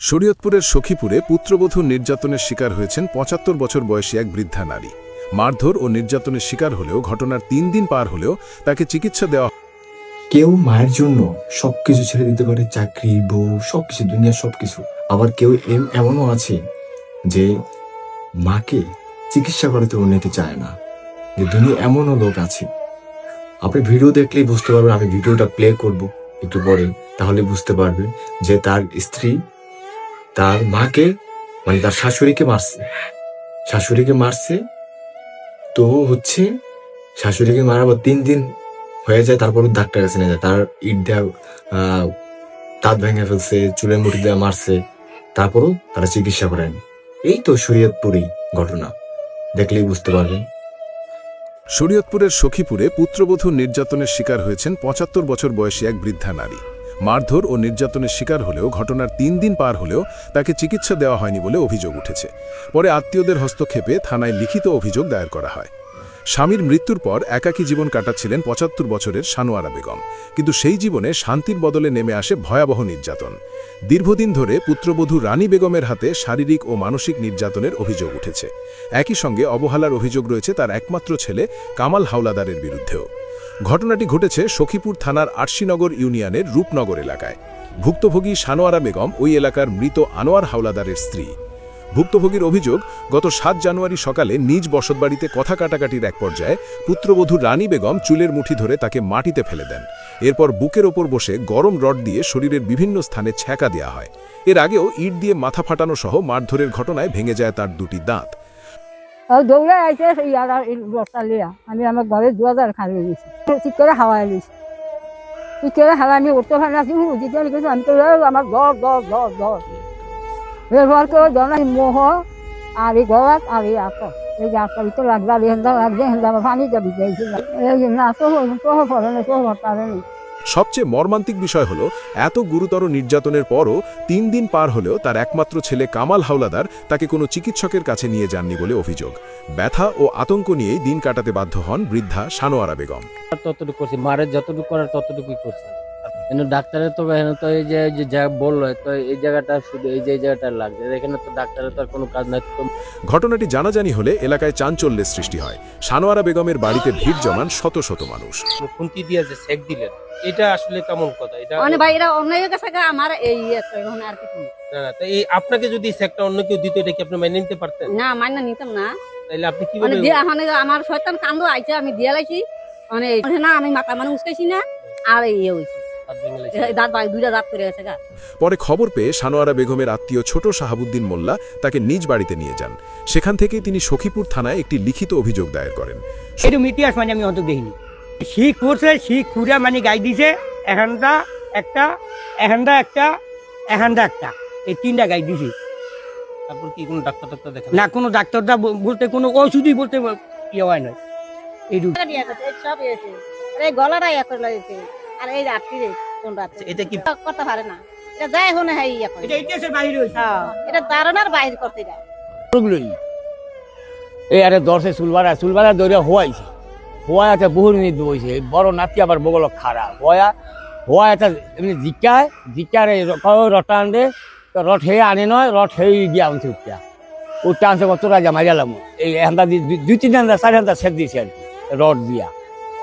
শরীয়তপুরের সখীপুরে পুত্রবধূ নির্যাতনের শিকার হয়েছেন পঁচাত্তর বছর বয়সী এক বৃদ্ধা নারী। মারধর ও নির্যাতনের শিকার হলেও ঘটনার তিন দিন পার হলেও তাকে চিকিৎসা দেওয়া কেউ মায়ের জন্য সবকিছু ছেড়ে দিতে পারে, চাকরি, বউ, সবকিছু, দুনিয়ার সবকিছু। আবার কেউ এম- এমনও আছে যে মাকে চিকিৎসা করাতেও নিতে চায় না। যে দুনিয়া এমনও লোক আছে। আপনি ভিডিও দেখলেই বুঝতে পারবেন, আমি ভিডিওটা প্লে করব একটু পরে। তাহলে বুঝতে পারবেন যে তার স্ত্রী তার মাকে মানে তার শাশুড়িকে মারছে। শাশুড়িকে মারছে তো হচ্ছে শাশুড়িকে মারার পর তিন দিন হয়ে যায়, তারপর ডাক্তার কাছে নিয়ে যায়। তার ইট দেওয়া দাঁত ভেঙে ফেলছে, চুলের মুঠি দেওয়া মারছে, তারপরও তারা চিকিৎসা করেন। এই তো শরীয়তপুরি ঘটনা। দেখলেই বুঝতে পারবেন। শরীয়তপুরের সখীপুরে পুত্রবধূ নির্যাতনের শিকার হয়েছেন পঁচাত্তর বছর বয়সী এক বৃদ্ধা নারী। মারধর ও নির্যাতনের শিকার হলেও ঘটনার তিন দিন পার হলেও তাকে চিকিৎসা দেওয়া হয়নি বলে অভিযোগ উঠেছে। পরে আত্মীয়দের হস্তক্ষেপে থানায় লিখিত অভিযোগ দায়ের করা হয়। স্বামীর মৃত্যুর পর একাকী জীবন কাটাচ্ছিলেন পঁচাত্তর বছরের সানোয়ারা বেগম। কিন্তু সেই জীবনে শান্তির বদলে নেমে আসে ভয়াবহ নির্যাতন। দীর্ঘদিন ধরে পুত্রবধূ রানী বেগমের হাতে শারীরিক ও মানসিক নির্যাতনের অভিযোগ উঠেছে। একই সঙ্গে অবহেলার অভিযোগ রয়েছে তার একমাত্র ছেলে কামাল হাওলাদারের বিরুদ্ধেও। ঘটনাটি ঘটেছে সখীপুর থানার আরশিনগর ইউনিয়নের রূপনগর এলাকায়। ভুক্তভোগী সানোয়ারা বেগম ওই এলাকার মৃত আনোয়ার হাওলাদারের স্ত্রী। ভুক্তভোগীর অভিযোগ, গত সাত জানুয়ারি সকালে নিজ বসতবাড়িতে কথা কাটাকাটির এক পর্যায়ে পুত্রবধূ রানী বেগম চুলের মুঠি ধরে তাকে মাটিতে ফেলে দেন। এরপর বুকের ওপর বসে গরম রড দিয়ে শরীরের বিভিন্ন স্থানে ছ্যাঁকা দেওয়া হয়। এর আগেও ইট দিয়ে মাথা ফাটানো সহ মারধরের ঘটনায় ভেঙে যায় তার দুটি দাঁত। দৌড়ে আইছে ইয়ার আর বস্তা লিয়া আমি আমার ঘরে দু হাজার খালি গেছি ঠিক করে হাওয়াই লিছি ঠিক করে হাওয়া আমি উঠতে পারি না উঠিতে লিখেছি আমি তো আমার জ্বর জ্বর জ্বর জ্বর এরপর কেউ জ্বর নাই মোহ আর এই গলাত আর এই আত এই আত্মা ভিতরে লাগবে আর হেন্দা লাগবে হেন্দা পানি যাবি এই না তো তো পড়ে না তো পারে সবচেয়ে মর্মান্তিক বিষয় হলো, এত গুরুতর নির্যাতনের পরও তিন দিন পার হলেও তার একমাত্র ছেলে কামাল হাওলাদার তাকে কোনো চিকিৎসকের কাছে নিয়ে যাননি বলে অভিযোগ। ব্যথা ও আতঙ্ক নিয়েই দিন কাটাতে বাধ্য হন বৃদ্ধা সানোয়ারা বেগম। করছি মারের যতটুকু করার ততটুকুই কিন্তু ডাক্তারের তো এখানে তো এই যে যা বলল তো এই জায়গাটা শুধু এই যে এই জায়গাটা লাগছে। এখানে তো ডাক্তারের তো আর কোনো কাজ নাই। ঘটনাটি জানাজানি হলে এলাকায় চাঞ্চল্যের সৃষ্টি হয়। সানোয়ারা বেগমের বাড়িতে ভিড় জমান শত শত মানুষ। খুন্তি দিয়ে যে সেক দিলেন এটা আসলে কেমন কথা? এটা মানে ভাই এরা অন্যায় গেছে গা, আমার এই এখন আর কিছু না। না এই আপনাকে যদি সেকটা অন্য কেউ দিত এটা কি আপনি মেনে নিতে পারতেন? না মান্য নিতাম না। তাহলে আপনি মানে কীভাবে দিয়া মানে আমার শয়তান কান্দ আইছে আমি দিয়া লাইছি। মানে না আমি মাথা মানে উস্কাইছি না আর এই ইয়ে হইছে। হাত ভেঙে লেগেছে? এই দাঁত বাই- দুইটা দাঁত করে গেছে গা। পরে খবর পেয়ে সানোয়ারা বেগমের আত্মীয় ছোট শাহাবুদ্দিন মোল্লা তাকে নিজ বাড়িতে নিয়ে যান। সেখান থেকেই তিনি সখীপুর থানায় একটি লিখিত অভিযোগ দায়ের করেন। এরকম ইতিহাস মানে আমি অত দেখিনি শিখ করছে শিখ খুঁড়ে মানে গাই দিছে এখানটা একটা এখানটা একটা এখানটা একটা। এই তিনটা গাই দিছি। তারপর কি কোনো ডাক্তার টাক্তার দেখেন না কোনো ডাক্তারটা বলতে কোনো ওষুধই বলতে ইয়ে হয় নয় এই রূপ সব এসে এই গলাটা ইয়ে করে আর এই রাত্রি রে কোন রাত্রি? এটা কি করতে পারে না। এটা যাই হনে হ্যাঁ ইয়ে করে। এটা ইতিহাসের বাইরে হয়েছে। হ্যাঁ, এটা ধারণার বাইরে করতে যায়। ওগুলোই। এই আরে দর্শে চুলবারা চুলবারা দৌড়ে হওয়াইছে হওয়া একটা বহু মিনিট বইছে। বড় নাতি আবার বগল খারাপ হওয়া হওয়া একটা এমনি জিকায় জিকার রটা আনবে তো রট হয়ে আনে নয় রট হয়ে গিয়ে আনছে উঠটা উঠটা আনছে কত রাজা মারিয়ালাম এই হান্দা দুই- তিন হান্দা চারি হান্দা সেট দিয়েছে আর কি রড দিয়া।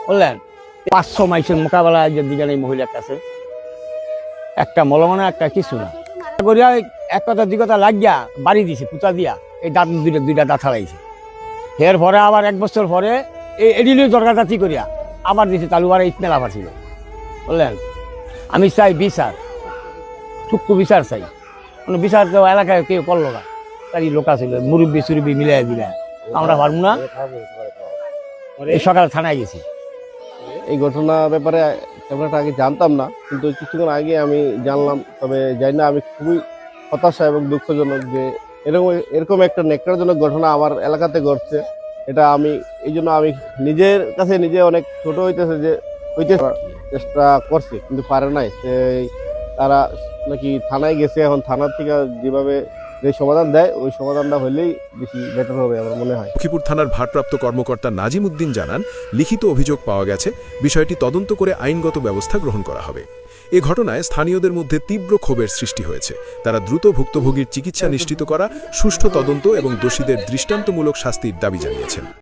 বুঝলেন? পাঁচশো মাইসের মোকাবেলা যে দিকেন এই মহিলার কাছে। একটা মলমনা, একটা কিছু না। করিয়া এক কথা দুই কথা লাগিয়া, বাড়ি দিছে, পুতা দিয়া। এই দাঁত দুইটা দুইটা দাঁত হারাইছে। এর পরে আবার এক বছর পরে এই এডিলি দরকার জাতি করিয়া আবার দিছে তালুবারে ইটমেলা ফাঁসিল বুঝলেন? আমি চাই বিচার, টুকু বিচার চাই। কোনো বিচার তো এলাকায় কেউ করল না। তারই লোক ছিল মুরব্বী সুরব্বী মিলাই দিলা আমরা পারব না। এই সকাল থানায় গেছি। এই ঘটনা ব্যাপারে তেমন আগে জানতাম না, কিন্তু কিছুক্ষণ আগে আমি জানলাম, তবে জানি না, আমি খুবই হতাশা এবং দুঃখজনক যে এরকম এরকম একটা নেকড়াজনক ঘটনা আমার এলাকাতে ঘটছে। এটা আমি, এই জন্য আমি নিজের কাছে নিজে অনেক ছোট হইতেছে যে হইতে চেষ্টা করছে, কিন্তু পারে নাই। তারা নাকি থানায় গেছে, এখন থানার থেকে যেভাবে যে সমাধান দেয়, ওই সমাধানটা হলেই বেশি বেটার হবে আমার মনে হয়। লক্ষ্মীপুর থানার ভারপ্রাপ্ত কর্মকর্তা নাজিম উদ্দিন জানান, লিখিত অভিযোগ পাওয়া গেছে। বিষয়টি তদন্ত করে আইনগত ব্যবস্থা গ্রহণ করা হবে। এ ঘটনায় স্থানীয়দের মধ্যে তীব্র ক্ষোভের সৃষ্টি হয়েছে। তারা দ্রুত ভুক্তভোগীর চিকিৎসা নিশ্চিত করা, সুষ্ঠু তদন্ত এবং দোষীদের দৃষ্টান্তমূলক শাস্তির দাবি জানিয়েছেন।